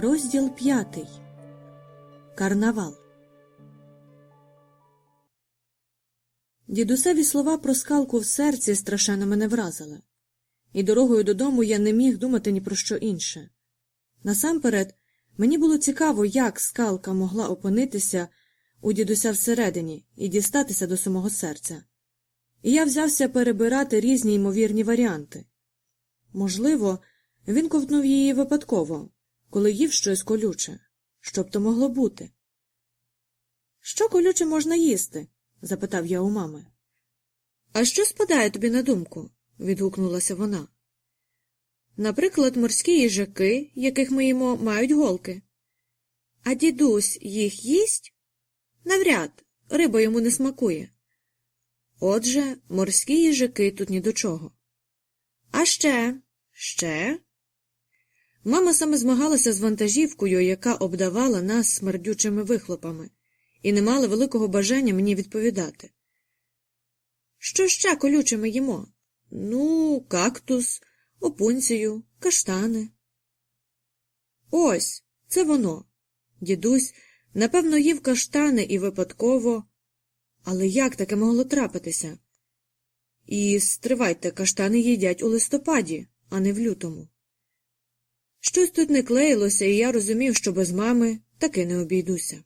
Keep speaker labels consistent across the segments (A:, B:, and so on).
A: Розділ п'ятий. Карнавал. Дідусеві слова про скалку в серці страшенно мене вразили, і дорогою додому я не міг думати ні про що інше. Насамперед, мені було цікаво, як скалка могла опинитися у дідуся всередині і дістатися до самого серця. І я взявся перебирати різні ймовірні варіанти. Можливо, він ковтнув її випадково, коли їв щось колюче. Що б то могло бути? Що колюче можна їсти? запитав я у мами. А що спадає тобі на думку? відгукнулася вона. Наприклад, морські їжаки, яких ми їмо, мають голки. А дідусь їх їсть? Навряд, риба йому не смакує. Отже, морські їжаки тут ні до чого. А ще, ще. Мама саме змагалася з вантажівкою, яка обдавала нас смердючими вихлопами, і не мала великого бажання мені відповідати. Що ще колюче ми їмо? Ну, кактус, опунцію, каштани. Ось, це воно. Дідусь, напевно, їв каштани і випадково. Але як таке могло трапитися? І стривайте, каштани їдять у листопаді, а не в лютому. Щось тут не клеїлося, і я розумів, що без мами таки не обійдуся.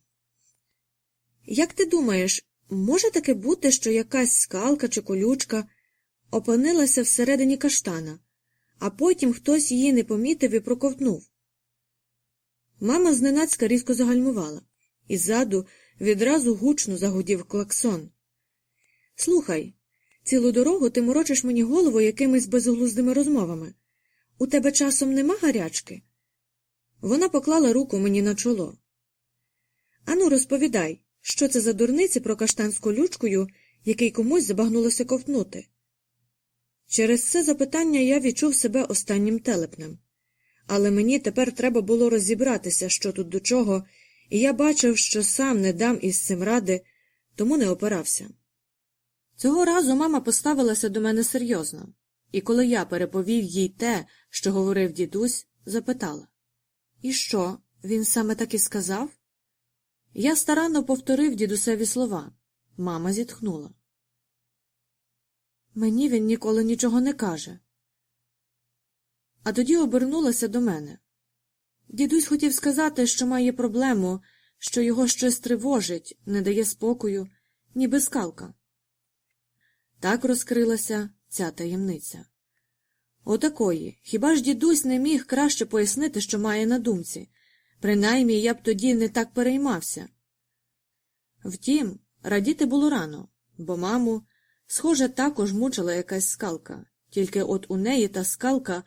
A: Як ти думаєш, може таке бути, що якась скалка чи колючка опинилася всередині каштана, а потім хтось її не помітив і проковтнув? Мама зненацька різко загальмувала, і ззаду відразу гучно загудів клаксон. Слухай, цілу дорогу ти морочиш мені голову якимись безглуздими розмовами. У тебе часом нема гарячки? Вона поклала руку мені на чоло. Ану, розповідай, що це за дурниці про каштан з колючкою, який комусь забагнулося ковтнути. Через це запитання я відчув себе останнім телепнем. Але мені тепер треба було розібратися, що тут до чого, і я бачив, що сам не дам із цим ради, тому не опирався. Цього разу мама поставилася до мене серйозно, і коли я переповів їй те, що говорив дідусь, запитала І що, він саме так і сказав? Я старанно повторив дідусеві слова. Мама зітхнула. Мені він ніколи нічого не каже. А тоді обернулася до мене. Дідусь хотів сказати, що має проблему, що його щось тривожить, не дає спокою, ніби скалка. Так розкрилася ця таємниця. Отакої. Хіба ж дідусь не міг краще пояснити, що має на думці? Принаймні я б тоді не так переймався. Втім, радіти було рано, бо маму, схоже, також мучила якась скалка, тільки от у неї та скалка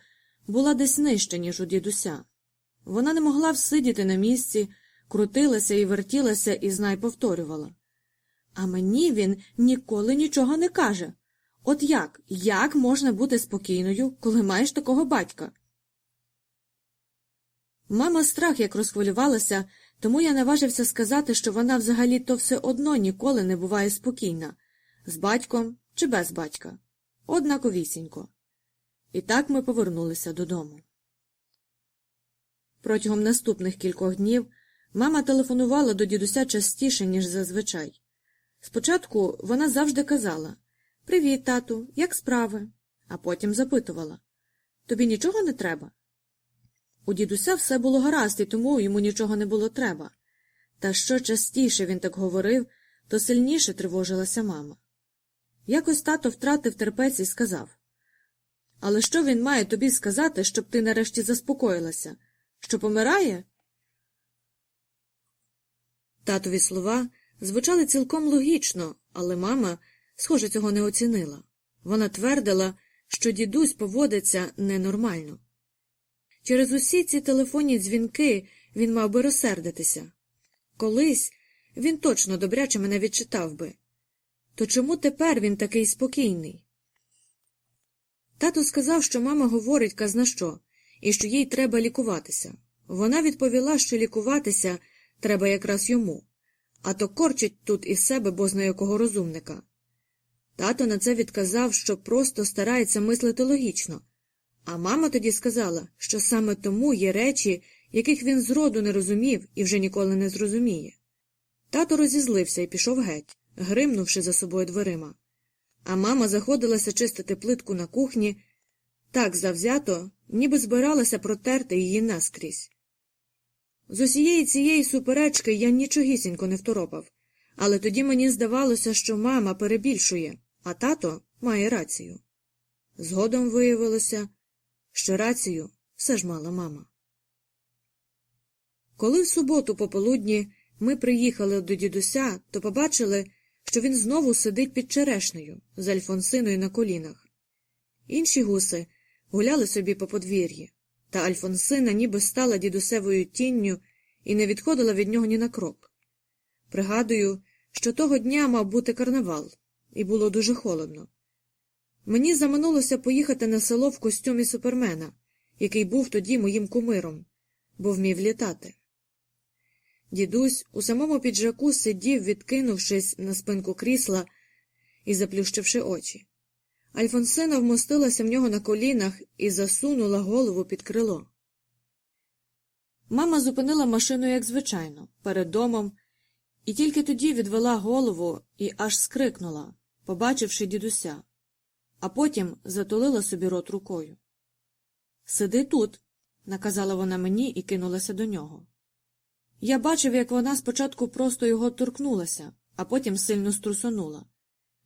A: була десь нижче, ніж у дідуся. Вона не могла всидіти на місці, крутилася і вертілася і знай повторювала. А мені він ніколи нічого не каже. От як? Як можна бути спокійною, коли маєш такого батька? Мама страх як розхвилювалася, тому я наважився сказати, що вона взагалі то все одно ніколи не буває спокійна з батьком чи без батька. Однаковісінько. І так ми повернулися додому. Протягом наступних кількох днів мама телефонувала до дідуся частіше, ніж зазвичай. Спочатку вона завжди казала Привіт, тату, як справи? А потім запитувала Тобі нічого не треба? У дідуся все було гаразд, і тому йому нічого не було треба. Та що частіше він так говорив, то сильніше тривожилася мама. Якось тато втратив терпець і сказав Але що він має тобі сказати, щоб ти нарешті заспокоїлася? Що помирає? Татові слова звучали цілком логічно, але мама, схоже, цього не оцінила. Вона твердила, що дідусь поводиться ненормально. Через усі ці телефонні дзвінки він мав би розсердитися. Колись він точно добряче мене відчитав би. То чому тепер він такий спокійний? Тато сказав, що мама говорить казна що, і що їй треба лікуватися. Вона відповіла, що лікуватися треба якраз йому, а то корчить тут із себе бозна якого розумника. Тато на це відказав, що просто старається мислити логічно, а мама тоді сказала, що саме тому є речі, яких він зроду не розумів і вже ніколи не зрозуміє. Тато розізлився і пішов геть, гримнувши за собою дверима. А мама заходилася чистити плитку на кухні так завзято, ніби збиралася протерти її наскрізь. З усієї цієї суперечки я нічогісінько не второпав, але тоді мені здавалося, що мама перебільшує, а тато має рацію. Згодом виявилося, що рацію все ж мала мама. Коли в суботу пополудні ми приїхали до дідуся, то побачили, що він знову сидить під черешнею з Альфонсиною на колінах. Інші гуси гуляли собі по подвір'ї, та Альфонсина ніби стала дідусевою тінню і не відходила від нього ні на крок. Пригадую, що того дня мав бути карнавал, і було дуже холодно. Мені заманулося поїхати на село в костюмі супермена, який був тоді моїм кумиром, бо вмів літати. Дідусь у самому піджаку сидів, відкинувшись на спинку крісла і заплющивши очі. Альфонсина вмостилася в нього на колінах і засунула голову під крило. Мама зупинила машину, як звичайно, перед домом, і тільки тоді відвела голову і аж скрикнула, побачивши дідуся, а потім затулила собі рот рукою. Сиди тут, наказала вона мені і кинулася до нього. Я бачив, як вона спочатку просто його торкнулася, а потім сильно струсонула.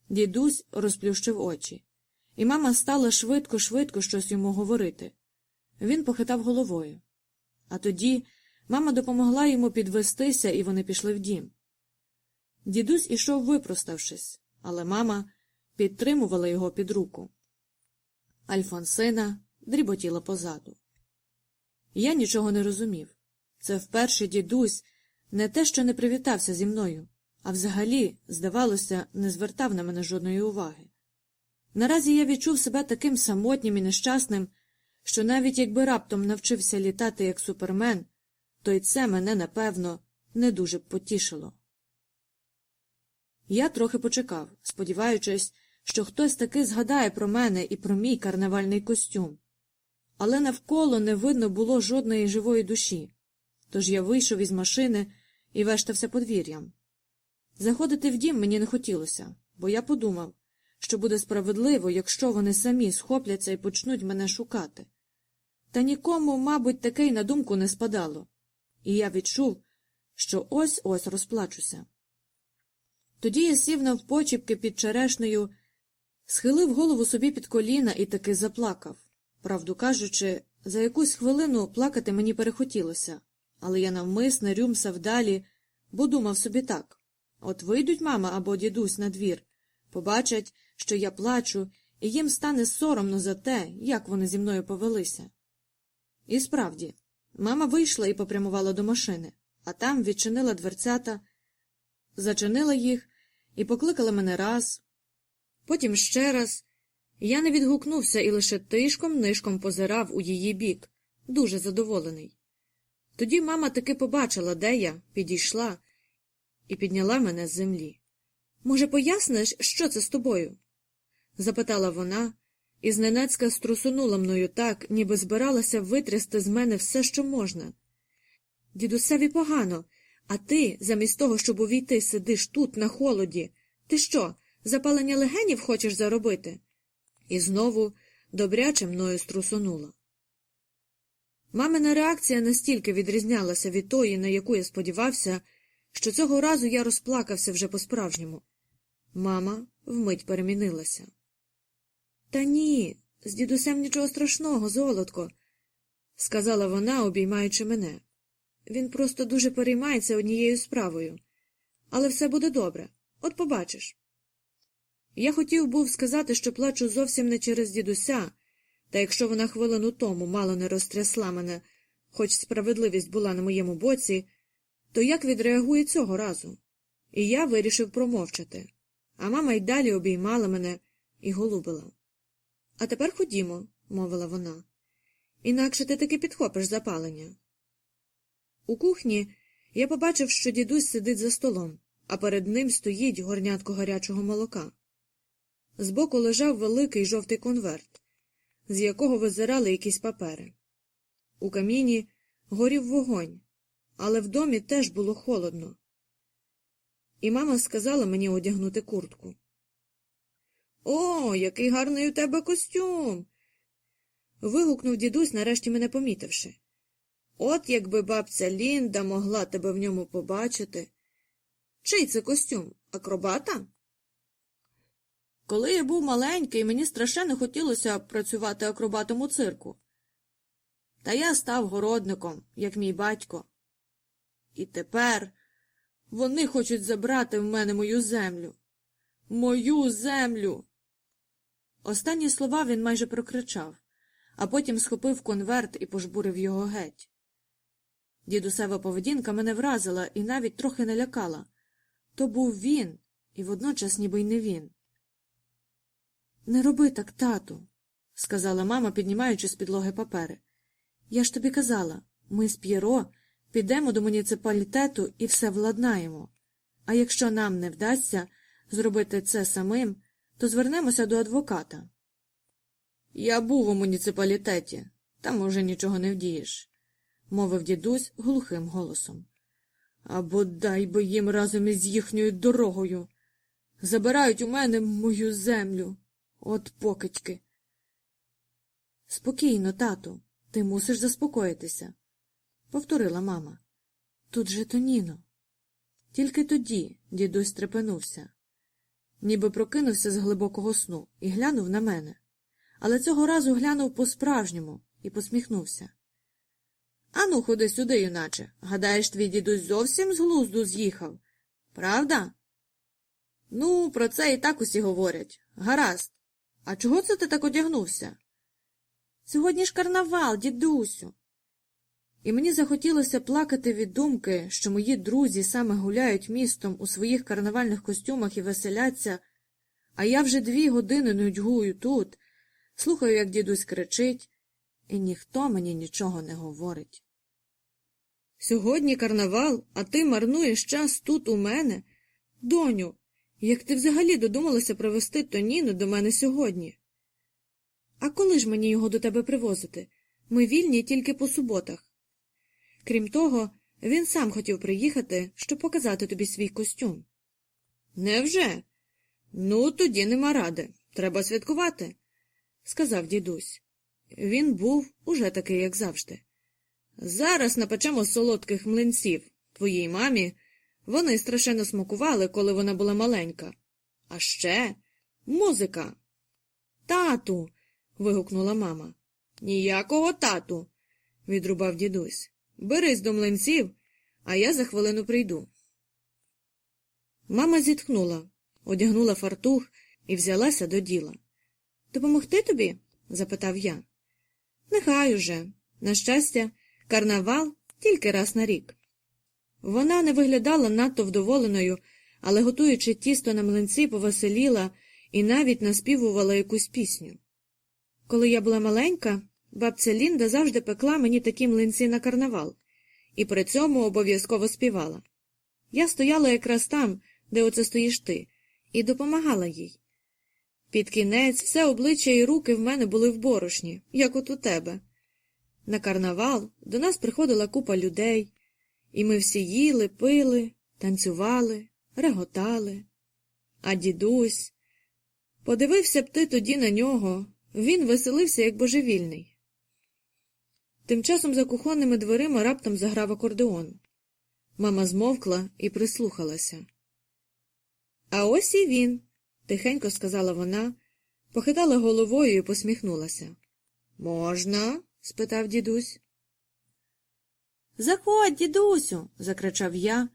A: Дідусь розплющив очі, і мама стала швидко-швидко щось йому говорити. Він похитав головою. А тоді мама допомогла йому підвестися, і вони пішли в дім. Дідусь ішов випроставшись, але мама підтримувала його під руку. Альфонсина дріботіла позаду. Я нічого не розумів. Це вперше дідусь не те, що не привітався зі мною, а взагалі, здавалося, не звертав на мене жодної уваги. Наразі я відчув себе таким самотнім і нещасним, що навіть якби раптом навчився літати як супермен, то й це мене, напевно, не дуже б потішило. Я трохи почекав, сподіваючись, що хтось таки згадає про мене і про мій карнавальний костюм. Але навколо не видно було жодної живої душі, тож я вийшов із машини і вештався подвір'ям. Заходити в дім мені не хотілося, бо я подумав, що буде справедливо, якщо вони самі схопляться і почнуть мене шукати. Та нікому, мабуть, таке й на думку не спадало, і я відчув, що ось ось розплачуся. Тоді я сів навпочіпки під черешнею, схилив голову собі під коліна і таки заплакав. Правду кажучи, за якусь хвилину плакати мені перехотілося, але я навмисне рюмсав далі, бо думав собі так от вийдуть мама або дідусь на двір, побачать, що я плачу, і їм стане соромно за те, як вони зі мною повелися. І справді, мама вийшла і попрямувала до машини, а там відчинила дверцята, зачинила їх і покликала мене раз, потім ще раз. Я не відгукнувся і лише тишком нишком позирав у її бік, дуже задоволений. Тоді мама таки побачила, де я, підійшла і підняла мене з землі. Може, поясниш, що це з тобою? запитала вона, і зненацька струсунула мною так, ніби збиралася витрясти з мене все, що можна. Дідусеві погано, а ти, замість того, щоб увійти, сидиш тут, на холоді. Ти що, запалення легенів хочеш заробити? І знову добряче мною струсонула. Мамина реакція настільки відрізнялася від тої, на яку я сподівався, що цього разу я розплакався вже по-справжньому. Мама вмить перемінилася. Та ні, з дідусем нічого страшного, золотко, сказала вона, обіймаючи мене. Він просто дуже переймається однією справою. Але все буде добре, от побачиш. Я хотів був сказати, що плачу зовсім не через дідуся, та якщо вона хвилину тому мало не розтрясла мене, хоч справедливість була на моєму боці, то як відреагує цього разу? І я вирішив промовчати, а мама й далі обіймала мене і голубила. А тепер ходімо, мовила вона, інакше ти таки підхопиш запалення. У кухні я побачив, що дідусь сидить за столом, а перед ним стоїть горнятко гарячого молока. Збоку лежав великий жовтий конверт, з якого визирали якісь папери. У каміні горів вогонь, але в домі теж було холодно. І мама сказала мені одягнути куртку. О, який гарний у тебе костюм. вигукнув дідусь, нарешті мене помітивши. От якби бабця Лінда могла тебе в ньому побачити. Чий це костюм? Акробата? Коли я був маленький, мені страшенно хотілося працювати акробатом у цирку. Та я став городником, як мій батько. І тепер вони хочуть забрати в мене мою землю. Мою землю. Останні слова він майже прокричав, а потім схопив конверт і пожбурив його геть. Дідусева поведінка мене вразила і навіть трохи налякала. То був він, і водночас ніби й не він. Не роби так, тату, сказала мама, піднімаючи з підлоги папери. Я ж тобі казала, ми з П'єро підемо до муніципалітету і все владнаємо. А якщо нам не вдасться зробити це самим, то звернемося до адвоката. Я був у муніципалітеті, там уже нічого не вдієш, мовив дідусь глухим голосом. А бодай би їм разом із їхньою дорогою. Забирають у мене мою землю. От покидьки. Спокійно, тату, ти мусиш заспокоїтися, повторила мама. Тут же Тоніно. Тільки тоді дідусь трепенувся, ніби прокинувся з глибокого сну і глянув на мене, але цього разу глянув по-справжньому і посміхнувся. Ану, ходи сюди, юначе. Гадаєш, твій дідусь зовсім з глузду з'їхав? Правда? Ну, про це і так усі говорять. Гаразд. А чого це ти так одягнувся? Сьогодні ж карнавал, дідусю. І мені захотілося плакати від думки, що мої друзі саме гуляють містом у своїх карнавальних костюмах і веселяться, а я вже дві години нудьгую тут, слухаю, як дідусь кричить, і ніхто мені нічого не говорить. Сьогодні карнавал, а ти марнуєш час тут у мене? Доню, як ти взагалі додумалася привезти Тоніну до мене сьогодні? А коли ж мені його до тебе привозити? Ми вільні тільки по суботах. Крім того, він сам хотів приїхати, щоб показати тобі свій костюм. Невже? Ну, тоді нема ради. Треба святкувати, сказав дідусь. Він був уже такий, як завжди. Зараз напечемо солодких млинців твоїй мамі. Вони страшенно смакували, коли вона була маленька. А ще музика. Тату. вигукнула мама. Ніякого тату, відрубав дідусь. Берись до млинців, а я за хвилину прийду. Мама зітхнула, одягнула фартух і взялася до діла. Допомогти тобі? запитав я. Нехай уже. На щастя, карнавал тільки раз на рік. Вона не виглядала надто вдоволеною, але, готуючи тісто на млинці, повеселіла і навіть наспівувала якусь пісню. Коли я була маленька, бабця Лінда завжди пекла мені такі млинці на карнавал, і при цьому обов'язково співала. Я стояла якраз там, де оце стоїш ти, і допомагала їй. Під кінець все обличчя і руки в мене були в борошні, як от у тебе. На карнавал до нас приходила купа людей, і ми всі їли, пили, танцювали, реготали. А дідусь, подивився б ти тоді на нього, він веселився, як божевільний. Тим часом за кухонними дверима раптом заграв акордеон. Мама змовкла і прислухалася. А ось і він, тихенько сказала вона, похитала головою і посміхнулася. Можна? спитав дідусь. Заходь, дідусю. закричав я,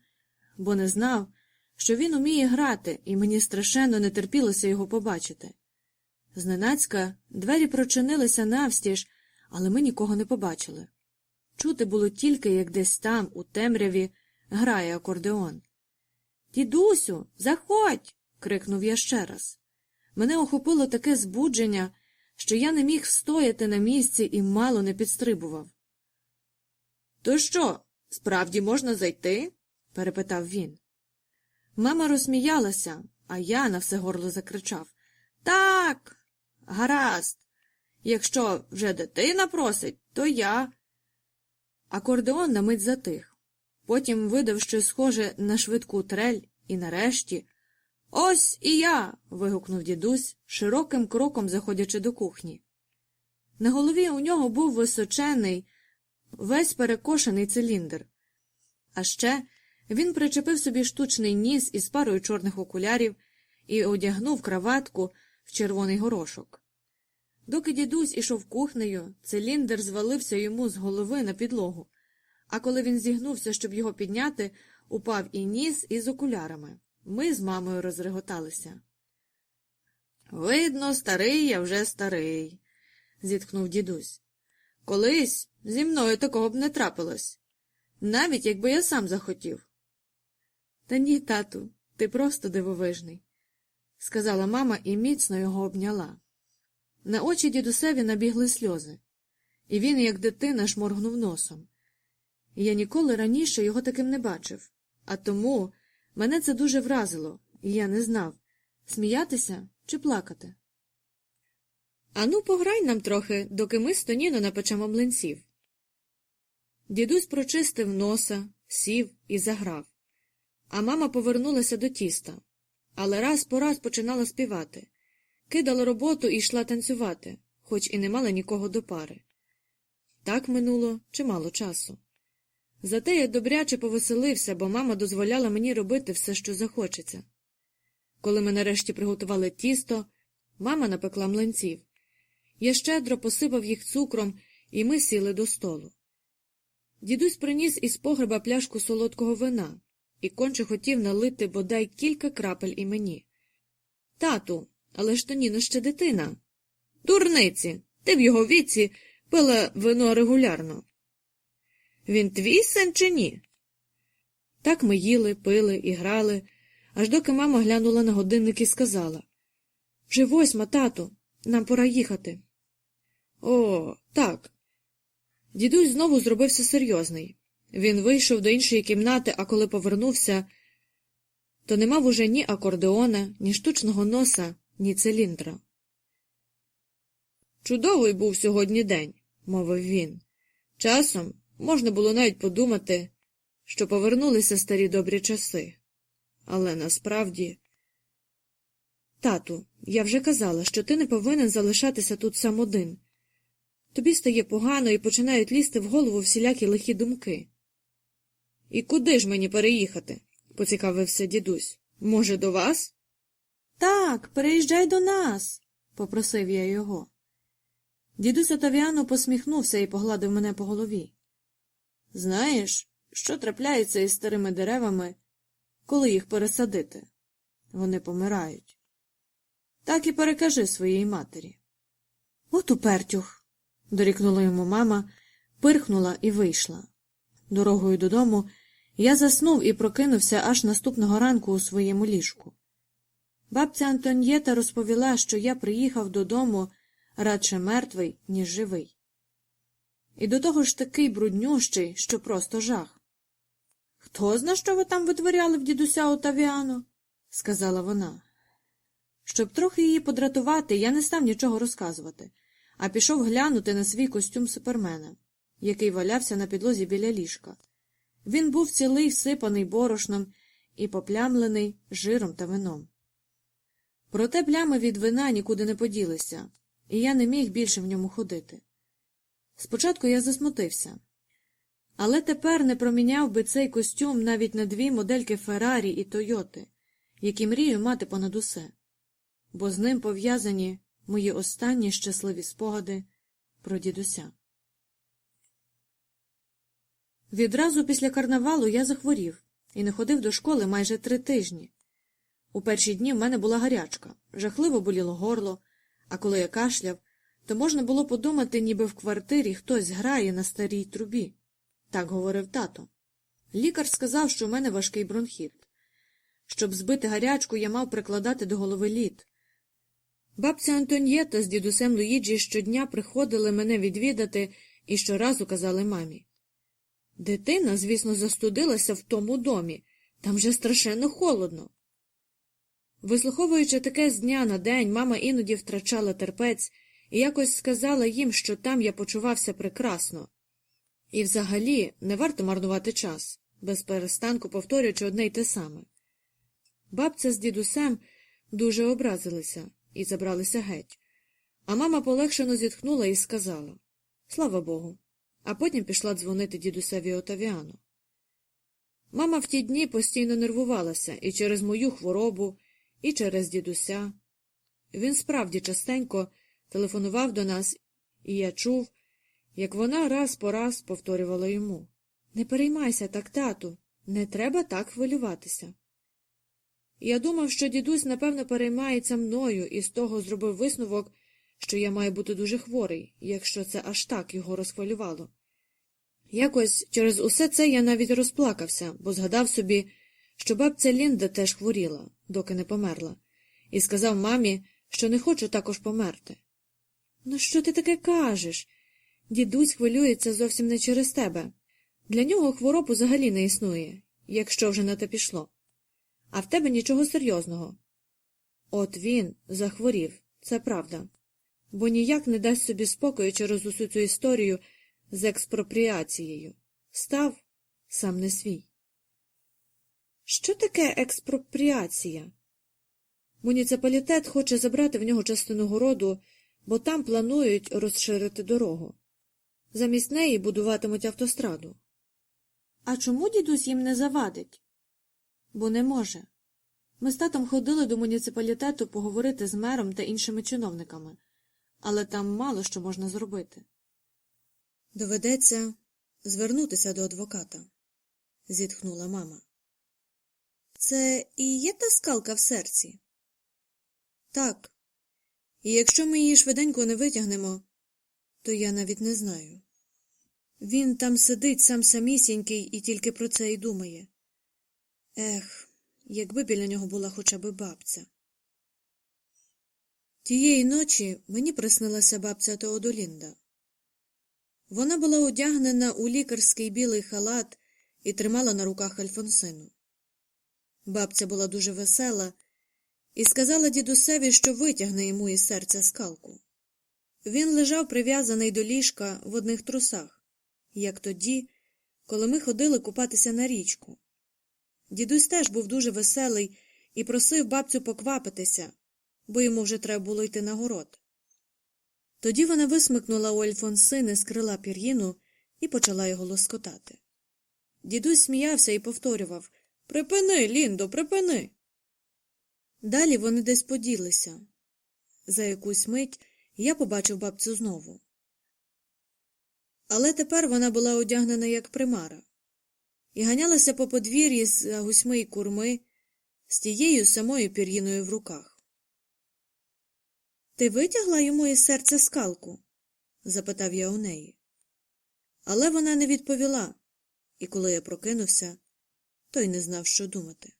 A: бо не знав, що він уміє грати, і мені страшенно не терпілося його побачити. Зненацька двері прочинилися навстіж, але ми нікого не побачили. Чути було тільки, як десь там, у темряві, грає акордеон. Дідусю, заходь. Крикнув я ще раз. Мене охопило таке збудження, що я не міг встояти на місці і мало не підстрибував. То що, справді можна зайти? перепитав він. Мама розсміялася, а я на все горло закричав Так, гаразд. Якщо вже дитина просить, то я. Акордеон на мить затих. Потім видав щось схоже на швидку трель, і нарешті. Ось і я. вигукнув дідусь, широким кроком заходячи до кухні. На голові у нього був височений, весь перекошений циліндр. А ще він причепив собі штучний ніс із парою чорних окулярів і одягнув краватку в червоний горошок. Доки дідусь ішов кухнею, циліндр звалився йому з голови на підлогу, а коли він зігнувся, щоб його підняти, упав і ніс із окулярами. Ми з мамою розреготалися. Видно, старий я вже старий, зітхнув дідусь. Колись зі мною такого б не трапилось, навіть якби я сам захотів. Та ні, тату, ти просто дивовижний, сказала мама і міцно його обняла. На очі дідусеві набігли сльози, і він, як дитина, шморгнув носом. Я ніколи раніше його таким не бачив, а тому мене це дуже вразило, і я не знав, сміятися чи плакати. Ану, пограй нам трохи, доки ми з Тоніно напечемо млинців. Дідусь прочистив носа, сів і заграв, а мама повернулася до тіста, але раз по раз починала співати, кидала роботу і йшла танцювати, хоч і не мала нікого до пари. Так минуло чимало часу. Зате я добряче повеселився, бо мама дозволяла мені робити все, що захочеться. Коли ми нарешті приготували тісто, мама напекла млинців. Я щедро посипав їх цукром, і ми сіли до столу. Дідусь приніс із погреба пляшку солодкого вина і конче хотів налити бодай кілька крапель і мені. Тату, але ж то Ніна ще дитина. Дурниці, ти в його віці пила вино регулярно. Він твій син чи ні? Так ми їли, пили і грали, аж доки мама глянула на годинник і сказала Вже восьма, тату, нам пора їхати. О, так. Дідусь знову зробився серйозний. Він вийшов до іншої кімнати, а коли повернувся, то не мав уже ні акордеона, ні штучного носа, ні циліндра. Чудовий був сьогодні день, мовив він. Часом можна було навіть подумати, що повернулися старі добрі часи. Але насправді. Тату, я вже казала, що ти не повинен залишатися тут сам один. Тобі стає погано і починають лізти в голову всілякі лихі думки. І куди ж мені переїхати? поцікавився дідусь. Може, до вас? Так, переїжджай до нас, попросив я його. Дідусь Отавіано посміхнувся і погладив мене по голові. Знаєш, що трапляється із старими деревами, коли їх пересадити? Вони помирають. Так і перекажи своїй матері. От упертюх, дорікнула йому мама, пирхнула і вийшла. Дорогою додому я заснув і прокинувся аж наступного ранку у своєму ліжку. Бабця Антоньєта розповіла, що я приїхав додому радше мертвий, ніж живий. І до того ж такий бруднющий, що просто жах. Хто зна, що ви там витворяли в дідуся Отавіано? сказала вона. Щоб трохи її подратувати, я не став нічого розказувати, а пішов глянути на свій костюм супермена, який валявся на підлозі біля ліжка. Він був цілий всипаний борошном і поплямлений жиром та вином. Проте плями від вина нікуди не поділися, і я не міг більше в ньому ходити. Спочатку я засмутився, але тепер не проміняв би цей костюм навіть на дві модельки Феррарі і Тойоти, які мрію мати понад усе, бо з ним пов'язані мої останні щасливі спогади про дідуся. Відразу після карнавалу я захворів і не ходив до школи майже три тижні. У перші дні в мене була гарячка, жахливо боліло горло, а коли я кашляв, то можна було подумати, ніби в квартирі хтось грає на старій трубі. Так говорив тато. Лікар сказав, що в мене важкий бронхіт. Щоб збити гарячку, я мав прикладати до голови лід. Бабця Антоньєта з дідусем Луїджі щодня приходили мене відвідати і щоразу казали мамі. Дитина, звісно, застудилася в тому домі, там же страшенно холодно. Вислуховуючи таке з дня на день, мама іноді втрачала терпець і якось сказала їм, що там я почувався прекрасно. І взагалі не варто марнувати час, без перестанку повторюючи одне й те саме. Бабця з дідусем дуже образилися і забралися геть, а мама полегшено зітхнула і сказала Слава Богу, а потім пішла дзвонити дідусеві Отавіану. Мама в ті дні постійно нервувалася і через мою хворобу, і через дідуся. Він справді частенько телефонував до нас, і я чув, як вона раз по раз повторювала йому Не переймайся так, тату, не треба так хвилюватися. Я думав, що дідусь, напевно, переймається мною і з того зробив висновок, що я маю бути дуже хворий, якщо це аж так його розхвилювало. Якось через усе це я навіть розплакався, бо згадав собі, що бабця Лінда теж хворіла, доки не померла, і сказав мамі, що не хочу також померти. Ну, що ти таке кажеш? Дідусь хвилюється зовсім не через тебе. Для нього хвороб взагалі не існує, якщо вже на те пішло. А в тебе нічого серйозного. От він захворів, це правда, бо ніяк не дасть собі спокою через усю цю історію з експропріацією. Став сам не свій. Що таке експропріація? Муніципалітет хоче забрати в нього частину городу, бо там планують розширити дорогу. Замість неї будуватимуть автостраду. А чому дідусь їм не завадить? Бо не може. Ми з татом ходили до муніципалітету поговорити з мером та іншими чиновниками, але там мало що можна зробити. Доведеться звернутися до адвоката, зітхнула мама. Це і є та скалка в серці? Так. І якщо ми її швиденько не витягнемо, то я навіть не знаю. Він там сидить сам самісінький і тільки про це й думає. Ех, якби біля нього була хоча б бабця. Тієї ночі мені приснилася бабця Теодолінда. Вона була одягнена у лікарський білий халат і тримала на руках Альфонсину. Бабця була дуже весела і сказала дідусеві, що витягне йому із серця скалку. Він лежав прив'язаний до ліжка в одних трусах, як тоді, коли ми ходили купатися на річку. Дідусь теж був дуже веселий і просив бабцю поквапитися, бо йому вже треба було йти на город. Тоді вона висмикнула у Альфонсини з крила пір'їну і почала його лоскотати. Дідусь сміявся і повторював Припини, Ліндо, припини. Далі вони десь поділися. За якусь мить я побачив бабцю знову. Але тепер вона була одягнена як примара і ганялася по подвір'ї з гусьми й курми з тією самою пір'їною в руках. Ти витягла йому із серця скалку? запитав я у неї. Але вона не відповіла, і коли я прокинувся, той не знав, що думати.